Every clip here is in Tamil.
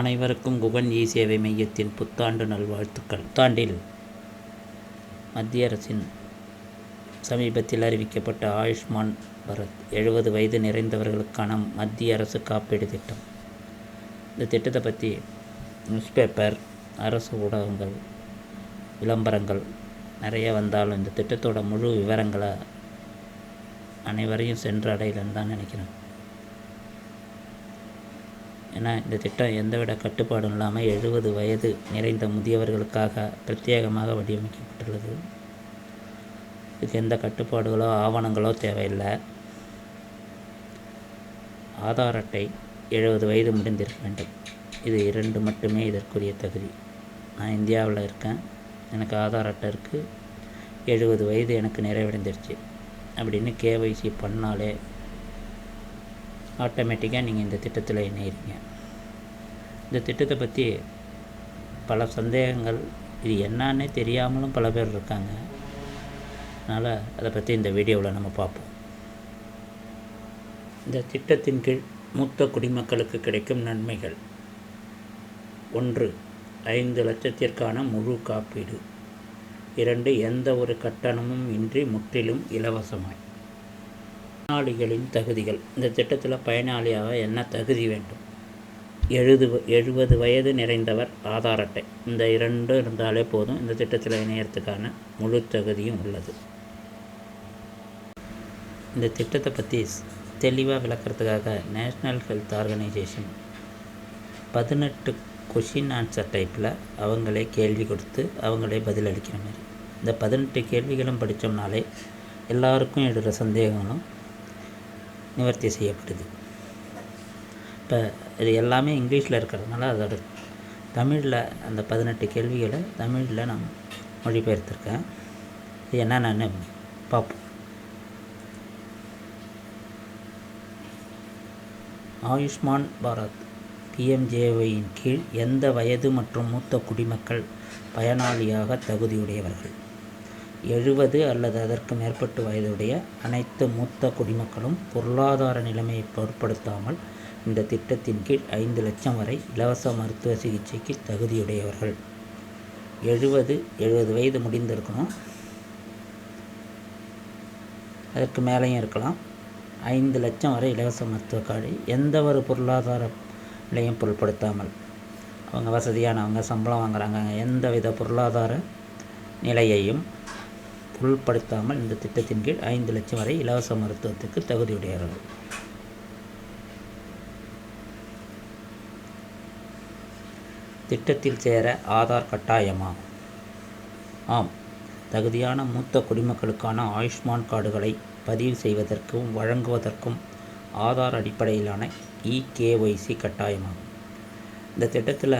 அனைவருக்கும் குகன் இ சேவை மையத்தின் புத்தாண்டு நல்வாழ்த்துக்கள். புத்தாண்டில் மத்திய அரசின் சமீபத்தில் அறிவிக்கப்பட்ட ஆயுஷ்மான் பாரத் எழுபது வயது நிறைந்தவர்களுக்கான மத்திய அரசு காப்பீடு திட்டம். இந்த திட்டத்தை பற்றி நியூஸ் பேப்பர் அரசு ஊடகங்கள் விளம்பரங்கள் நிறைய வந்தாலும் இந்த திட்டத்தோட முழு விவரங்களை அனைவரையும் சென்று தான் நினைக்கிறேன். ஏன்னா இந்த திட்டம் எந்தவித கட்டுப்பாடும் இல்லாமல் எழுபது வயது நிறைந்த முதியவர்களுக்காக பிரத்யேகமாக வடிவமைக்கப்பட்டுள்ளது. இதுக்கு எந்த கட்டுப்பாடுகளோ ஆவணங்களோ தேவையில்லை. ஆதார் அட்டை எழுபது வயது முடிந்திருக்க வேண்டும். இது இரண்டு மட்டுமே இதற்குரிய தகுதி. நான் இந்தியாவில் இருக்கேன். எனக்கு ஆதார் அட்டை இருக்குது எழுபது வயது எனக்கு நிறைவடைந்துருச்சு அப்படின்னு கேஒய்சி பண்ணாலே ஆட்டோமேட்டிக்காக நீங்கள் இந்த திட்டத்தில் இணையிறீங்க. இந்த திட்டத்தை பற்றி பல சந்தேகங்கள் இது என்னன்னே தெரியாமலும் பல பேர் இருக்காங்க. அதனால் அதை பற்றி இந்த வீடியோவில் நம்ம பார்ப்போம். இந்த திட்டத்தின் கீழ் மூத்த குடிமக்களுக்கு கிடைக்கும் நன்மைகள். ஒன்று ஐந்து லட்சத்திற்கான முழு காப்பீடு. இரண்டு எந்த ஒரு கட்டணமும் இன்றி முற்றிலும் இலவசமாய். பயனாளிகளின் தகுதிகள். இந்த திட்டத்தில் பயனாளியாக என்ன தகுதி வேண்டும்? எழுது எழுபது வயது நிறைந்தவர் ஆதார் அட்டை. இந்த இரண்டும் இருந்தாலே போதும். இந்த திட்டத்தில் இணையறதுக்கான முழு தகுதியும் உள்ளது. இந்த திட்டத்தை பற்றி தெளிவாக விளக்கிறதுக்காக நேஷ்னல் ஹெல்த் ஆர்கனைசேஷன் பதினெட்டு கொஷின் ஆன்சர் டைப்பில் அவங்களே கேள்வி கொடுத்து அவங்களே பதில் அளிக்கிற மாதிரி. இந்த பதினெட்டு கேள்விகளும் படித்தோம்னாலே எல்லாருக்கும் எழுற சந்தேகங்களும் நிவர்த்தி செய்யப்படுது. இப்போ இது எல்லாமே இங்கிலீஷில் இருக்கிறதுனால அதோட தமிழில் அந்த பதினெட்டு கேள்விகளை தமிழில் நான் மொழிபெயர்த்திருக்கேன். இது என்னென்னு பார்ப்போம் ஆயுஷ்மான் பாரத் பிஎம்ஜேஒயின் கீழ் எந்த வயது மற்றும் மூத்த குடிமக்கள் பயனாளியாக தகுதியுடையவர்கள்? எழுபது அல்லது அதற்கு மேற்பட்ட வயதுடைய அனைத்து மூத்த குடிமக்களும் பொருளாதார நிலைமையை பொருட்படுத்தாமல் இந்த திட்டத்தின் கீழ் ஐந்து லட்சம் வரை இலவச மருத்துவ சிகிச்சைக்கு தகுதியுடையவர்கள். எழுபது எழுபது வயது முடிந்திருக்கணும். அதற்கு மேலேயும் இருக்கலாம். ஐந்து லட்சம் வரை இலவச மருத்துவ கார்டு எந்த ஒரு பொருளாதார நிலையும் பொருட்படுத்தாமல் அவங்க வசதியானவங்க சம்பளம் வாங்குகிறாங்க எந்த வித பொருளாதார நிலையையும் பொருட்படுத்தாமல் இந்த திட்டத்தின் கீழ் ஐந்து லட்சம் வரை இலவச மருத்துவத்துக்கு தகுதியுடையவர்கள். திட்டத்தில் சேர ஆதார் கட்டாயமா ஆம் தகுதியான மூத்த குடிமக்களுக்கான ஆயுஷ்மான் கார்டுகளை பதிவு செய்வதற்கும் வழங்குவதற்கும் ஆதார் அடிப்படையிலான இகேஒய்சி கட்டாயமாகும். இந்த திட்டத்தில்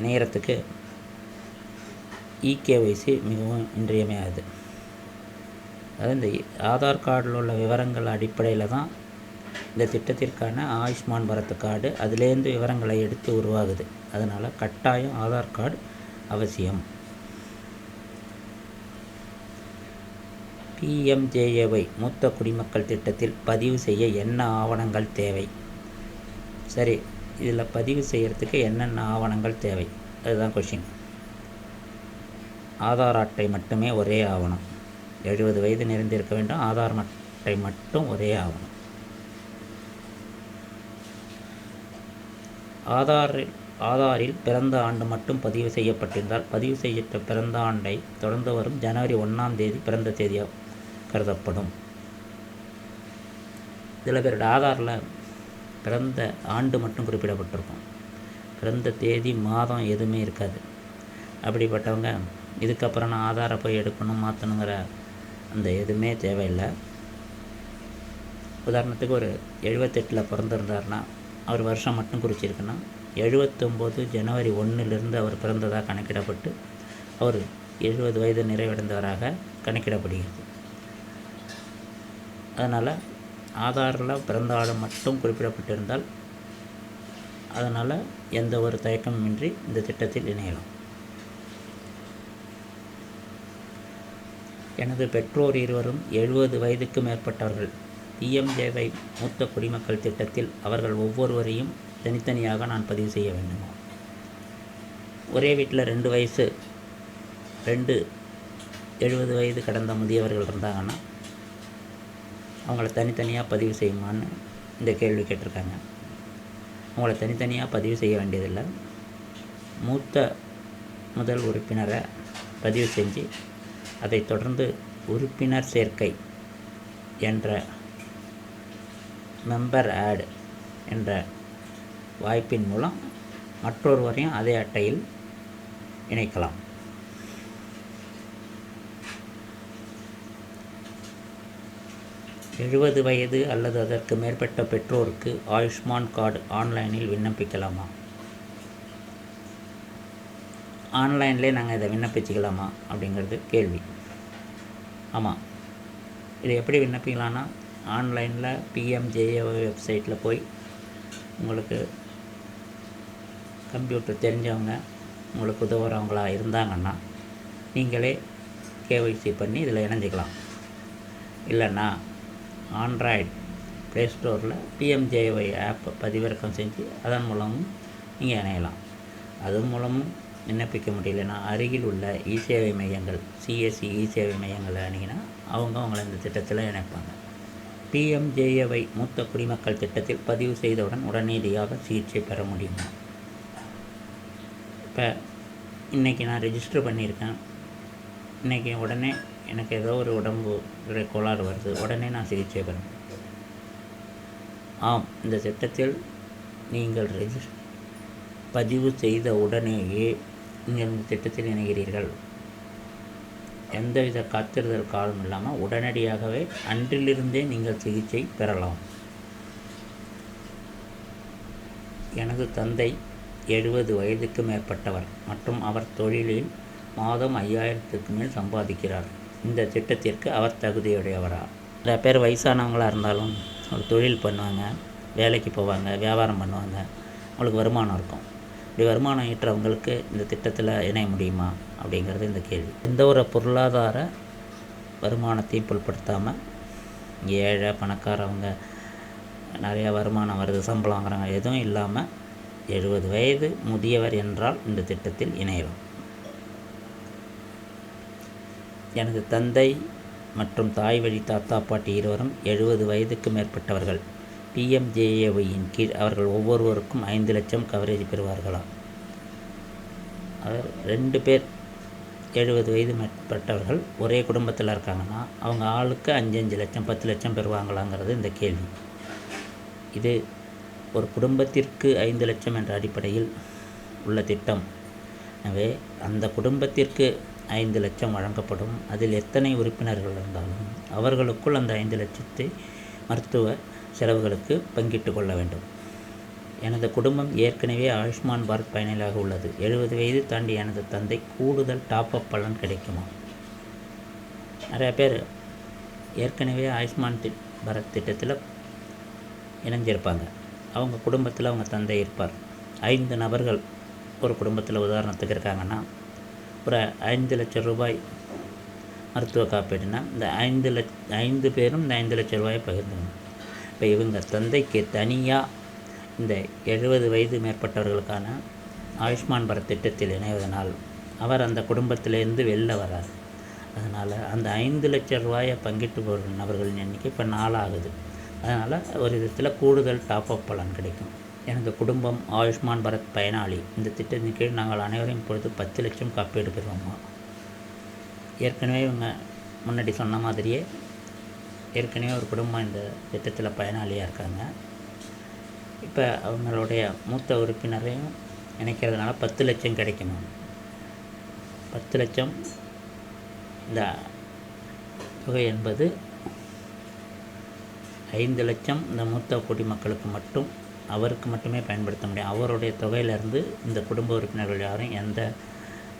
இணையறத்துக்கு இகேஒய்சி மிகவும் இன்றியமையாது அதாவது இந்த ஆதார் கார்டில் உள்ள விவரங்கள் அடிப்படையில் தான் இந்த திட்டத்திற்கான ஆயுஷ்மான் பாரத் கார்டு அதுலேருந்து விவரங்களை எடுத்து உருவாகுது. அதனால் கட்டாயம் ஆதார் கார்டு அவசியம். பிஎம்ஜேஏஒய் மூத்த குடிமக்கள் திட்டத்தில் பதிவு செய்ய என்ன ஆவணங்கள் தேவை? சரி இதில் பதிவு செய்கிறதுக்கு என்னென்ன ஆவணங்கள் தேவை? அதுதான் கொஷின் ஆதார் அட்டை மட்டுமே ஒரே ஆவணம். எழுபது வயது நிறைந்திருக்க வேண்டும் ஆதார் அட்டை மட்டும் ஒரே ஆவணம். ஆதாரில் ஆதாரில் பிறந்த ஆண்டு மட்டும் பதிவு செய்யப்பட்டிருந்தால் பதிவு செய்யப்பட்ட பிறந்த ஆண்டை தொடர்ந்து வரும் ஜனவரி ஒன்றாம் தேதி பிறந்த தேதியாக கருதப்படும். சில பேரோட ஆதாரில் பிறந்த ஆண்டு மட்டும் குறிப்பிடப்பட்டிருக்கும். பிறந்த தேதி மாதம் எதுவுமே இருக்காது. அப்படிப்பட்டவங்க இதுக்கப்புறம் நான் ஆதாரை போய் எடுக்கணும் மாற்றணுங்கிற அந்த எதுவுமே தேவையில்லை. உதாரணத்துக்கு ஒரு எழுபத்தெட்டில் பிறந்திருந்தார்னா அவர் வருஷம் மட்டும் குறிச்சிருக்குன்னா எழுபத்தொம்போது ஜனவரி ஒன்றுலேருந்து அவர் பிறந்ததாக கணக்கிடப்பட்டு அவர் எழுபது வயது நிறைவடைந்தவராக கணக்கிடப்படுகிறது. அதனால் ஆதாரில் பிறந்த ஆள் மட்டும் குறிப்பிடப்பட்டிருந்தால் அதனால் எந்த ஒரு தயக்கமின்றி இந்த திட்டத்தில் இணையலாம். எனது பெற்றோர் இருவரும் எழுபது வயதுக்கு மேற்பட்டவர்கள். பிஎம்ஜேவை மூத்த குடிமக்கள் திட்டத்தில் அவர்கள் ஒவ்வொருவரையும் தனித்தனியாக நான் பதிவு செய்ய வேண்டுமா. ஒரே வீட்டில் ரெண்டு வயசு ரெண்டு எழுபது வயது கடந்த முதியவர்கள் இருந்தாங்கன்னா அவங்கள தனித்தனியாக பதிவு செய்யுமான்னு இந்த கேள்வி கேட்டிருக்காங்க. அவங்கள தனித்தனியாக பதிவு செய்ய வேண்டியதில்லை. மூத்த முதல் உறுப்பினரை பதிவு செஞ்சு அதைத் தொடர்ந்து உறுப்பினர் சேர்க்கை என்ற மெம்பர் ஆட் என்ற வாய்ப்பின் மூலம் மற்றொருவரையும் அதே அட்டையில் இணைக்கலாம். எழுபது வயது அல்லது அதற்கு மேற்பட்ட பெற்றோருக்கு ஆயுஷ்மான் கார்டு ஆன்லைனில் விண்ணப்பிக்கலாமா? ஆன்லைன்லேயே நாங்கள் இதை விண்ணப்பிச்சுக்கலாமா அப்படிங்கிறது கேள்வி. ஆமாம் இதை எப்படி விண்ணப்பிக்கலான்னா ஆன்லைனில் பிஎம்ஜேஏ வெப்சைட்டில் போய் உங்களுக்கு கம்ப்யூட்டர் தெரிஞ்சவங்க உங்களுக்கு உதவுறவங்களாக இருந்தாங்கன்னா நீங்களே கேஒய்சி பண்ணி இதில் இணைஞ்சிக்கலாம். இல்லைன்னா ஆண்ட்ராய்டு ப்ளே ஸ்டோரில் பிஎம்ஜேஒய் ஆப் பதிவிறக்கம் செஞ்சு அதன் மூலமும் நீங்கள் இணையலாம். அது மூலமும் விண்ணப்பிக்க முடியலன்னா அருகில் உள்ள இ சேவை மையங்கள் சிஎஸ்சி இ சேவை மையங்களை அணுகினா அவங்க அவங்கள இந்த திட்டத்தில் இணைப்பாங்க. பிஎம்ஜேஏவை மூத்த குடிமக்கள் திட்டத்தில் பதிவு செய்தவுடன் உடனடியாக சிகிச்சை பெற முடியுமா? இப்போ இன்றைக்கி நான் ரெஜிஸ்டர் பண்ணியிருக்கேன். இன்றைக்கி உடனே எனக்கு ஏதோ ஒரு உடம்பு கோளாறு வருது. உடனே நான் சிகிச்சை பெறேன் ஆம் இந்த திட்டத்தில் நீங்கள் ரெஜிஸ்டர் பதிவு செய்த உடனேயே நீங்கள் இந்த திட்டத்தில் இணைகிறீர்கள். எந்தவித காத்திருதல் காலம் இல்லாமல் உடனடியாகவே அன்றிலிருந்தே நீங்கள் சிகிச்சை பெறலாம். எனது தந்தை எழுபது வயதுக்கு மேற்பட்டவர் மற்றும் அவர் தொழிலில் மாதம் ஐயாயிரத்துக்கு மேல் சம்பாதிக்கிறார். இந்த திட்டத்திற்கு அவர் தகுதியுடையவரா? நிறைய பேர் வயசானவங்களாக இருந்தாலும் ஒரு தொழில் பண்ணுவாங்க வேலைக்கு போவாங்க வியாபாரம் பண்ணுவாங்க அவங்களுக்கு வருமானம் இருக்கும். இப்படி வருமானம் ஈட்டுறவங்களுக்கு இந்த திட்டத்தில் இணைய முடியுமா அப்படிங்கிறது இந்த கேள்வி. எந்த ஒரு பொருளாதார வருமானத்தையும் பொருட்படுத்தாமல் ஏழை பணக்காரவங்க நிறையா வருமானம் வருது சம்பளம் வாங்குறாங்க எதுவும் இல்லாமல் எழுபது வயது முதியவர் என்றால் இந்த திட்டத்தில் இணையலாம். எனது தந்தை மற்றும் தாய் வழி தாத்தா பாட்டி இருவரும் எழுபது வயதுக்கு மேற்பட்டவர்கள். பிஎம்ஜேஏஒயின் கீழ் அவர்கள் ஒவ்வொருவருக்கும் ஐந்து லட்சம் கவரேஜ் பெறுவார்களா அவர் ரெண்டு பேர் எழுபது வயது மேற்பட்டவர்கள் ஒரே குடும்பத்தில் இருக்காங்கன்னா அவங்க ஆளுக்கு அஞ்சு அஞ்சு லட்சம் பத்து லட்சம் பெறுவாங்களாங்கிறது இந்த கேள்வி. இது ஒரு குடும்பத்திற்கு ஐந்து லட்சம் என்ற அடிப்படையில் உள்ள திட்டம். எனவே அந்த குடும்பத்திற்கு ஐந்து லட்சம் வழங்கப்படும். அதில் எத்தனை உறுப்பினர்கள் இருந்தாலும் அவர்களுக்குள் அந்த ஐந்து லட்சத்தை மருத்துவ செலவுகளுக்கு பங்கிட்டு கொள்ள வேண்டும். எனது குடும்பம் ஏற்கனவே ஆயுஷ்மான் பாரத் பயனாளியாக உள்ளது. எழுபது வயது தாண்டி எனது தந்தை கூடுதல் டாப்அப் பலன் கிடைக்குமா? நிறையா பேர் ஏற்கனவே ஆயுஷ்மான் தி பாரத் திட்டத்தில் இணைஞ்சிருப்பாங்க. அவங்க குடும்பத்தில் அவங்க தந்தை இருப்பார். ஐந்து நபர்கள் ஒரு குடும்பத்தில் உதாரணத்துக்கு இருக்காங்கன்னா ஒரு ஐந்து லட்சம் ரூபாய் மருத்துவ காப்பீடுனா இந்த ஐந்து லட்ச ஐந்து பேரும் இந்த ஐந்து லட்சம் ரூபாயை பகிர்ந்துக்கணும். இப்போ இவங்க தந்தைக்கு தனியாக இந்த எழுபது வயது மேற்பட்டவர்களுக்கான ஆயுஷ்மான் பாரத் திட்டத்தில் இணைவதனால் அவர் அந்த குடும்பத்திலேருந்து வெளில வரார் அதனால் அந்த ஐந்து லட்சம் ரூபாயை பங்கிட்டு போகிற நபர்களின் எண்ணிக்கை இப்போ நாலாகுது. அதனால் ஒரு விதத்தில் கூடுதல் டாப் அப் பலன் கிடைக்கும். எனது குடும்பம் ஆயுஷ்மான் பாரத் பயனாளி இந்த திட்டத்தின் கீழ் நாங்கள் அனைவரும் இப்பொழுது பத்து லட்சம் காப்பீடு பெறுவோமா? ஏற்கனவே இவங்க முன்னாடி சொன்ன மாதிரியே ஏற்கனவே ஒரு குடும்பம் இந்த திட்டத்தில் பயனாளியாக இருக்காங்க. இப்போ அவங்களுடைய மூத்த உறுப்பினரையும் நினைக்கிறதுனால பத்து லட்சம் கிடைக்குமா. பத்து லட்சம் இந்த தொகை என்பது ஐந்து லட்சம் இந்த மூத்த குடிமக்களுக்கு மட்டும் அவருக்கு மட்டுமே பயன்படுத்த முடியும். அவருடைய தொகையிலேருந்து இந்த குடும்ப உறுப்பினர்கள் யாரும் எந்த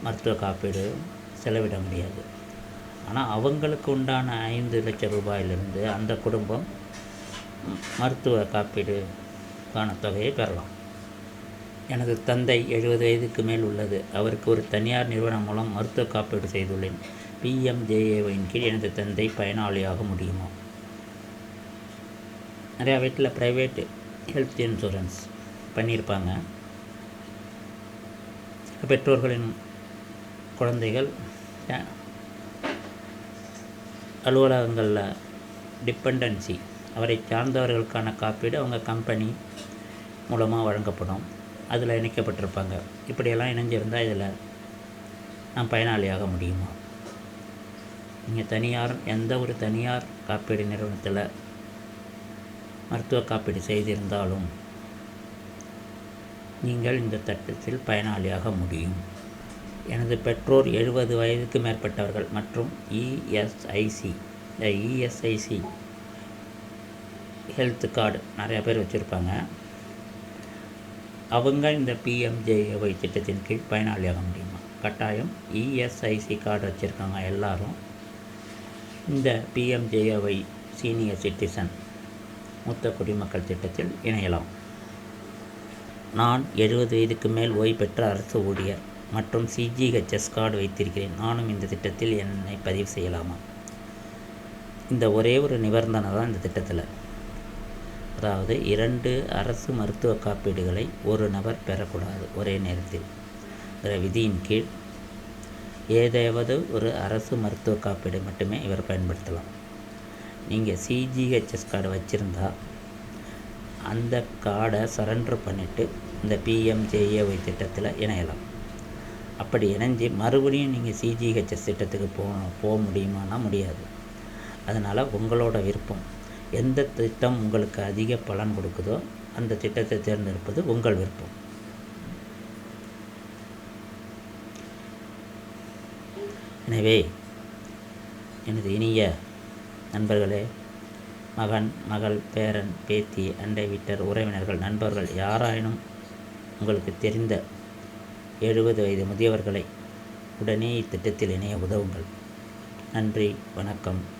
மருத்துவ காப்பீடு செலவிட முடியாது. ஆனால் அவங்களுக்கு உண்டான ஐந்து லட்சம் ரூபாயிலிருந்து அந்த குடும்பம் மருத்துவ காப்பீடுக்கான தொகையை பெறலாம். எனது தந்தை எழுபது வயதுக்கு மேல் உள்ளது. அவருக்கு ஒரு தனியார் நிறுவனம் மூலம் மருத்துவ காப்பீடு செய்துள்ளேன். பிஎம்ஜேஏவின் கீழ் எனது தந்தை பயனாளியாக முடியுமா? நிறையா வீட்டில் ப்ரைவேட் ஹெல்த் இன்சூரன்ஸ் பண்ணியிருப்பாங்க. பெற்றோர்களின் குழந்தைகள் அலுவலகங்களில் டிபெண்டன்சி அவரை சார்ந்தவர்களுக்கான காப்பீடு அவங்க கம்பெனி மூலமாக வழங்கப்படும். அதில் இணைக்கப்பட்டிருப்பாங்க. இப்படியெல்லாம் இணைஞ்சிருந்தால் இதில் நான் பயனாளியாக முடியுமா? நீங்கள் தனியார் எந்த ஒரு தனியார் காப்பீடு நிறுவனத்தில் மருத்துவ காப்பீடு செய்திருந்தாலும் நீங்கள் இந்த திட்டத்தில் பயனாளியாக முடியும். எனது பெற்றோர் எழுபது வயதுக்கு மேற்பட்டவர்கள் மற்றும் இஎஸ்ஐசி இந்த இஎஸ்ஐசி ஹெல்த் கார்டு நிறையா பேர் வச்சுருப்பாங்க. அவங்க இந்த பிஎம்ஜேஒய் திட்டத்தின் கீழ் பயனாளியாக முடியுமா? கட்டாயம் இஎஸ்ஐசி கார்டு வச்சுருக்காங்க எல்லாரும் இந்த பிஎம்ஜேஒய் சீனியர் சிட்டிசன் மூத்த குடிமக்கள் திட்டத்தில் இணையலாம். நான் எழுபது வயதுக்கு மேல் ஓய்வு பெற்ற அரசு ஊழியர். மற்றும் சிஜிஹெச்எஸ் கார்டு வைத்திருக்கிறேன். நானும் இந்த திட்டத்தில் என்னை பதிவு செய்யலாமா? இந்த ஒரே ஒரு நிபந்தனை தான் இந்த திட்டத்தில். அதாவது இரண்டு அரசு மருத்துவ காப்பீடுகளை ஒரு நபர் பெறக்கூடாது ஒரே நேரத்தில். விதியின் கீழ் ஏதாவது ஒரு அரசு மருத்துவ காப்பீடு மட்டுமே இவர் பயன்படுத்தலாம். நீங்கள் சிஜிஹெச்எஸ் கார்டு வச்சுருந்தா அந்த கார்டை சரண்டர் பண்ணிவிட்டு இந்த பிஎம்ஜேஏஒய் திட்டத்தில் இணையலாம். அப்படி இணைஞ்சு மறுபடியும் நீங்கள் சிஜிஹெச்எஸ் திட்டத்துக்கு போ போக முடியுமானா முடியாது. அதனால் உங்களோட விருப்பம் எந்த திட்டம் உங்களுக்கு அதிக பலன் கொடுக்குதோ அந்த திட்டத்தை தேர்ந்தெடுப்பது உங்கள் விருப்பம். எனவே எனது இனிய நண்பர்களே மகன் மகள் பேரன் பேத்தி அண்டை வீட்டர் உறவினர்கள் நண்பர்கள் யாராயினும் உங்களுக்கு தெரிந்த எழுபது வயது முதியவர்களை உடனே இத்திட்டத்தில் இணைய உதவுங்கள். நன்றி வணக்கம்.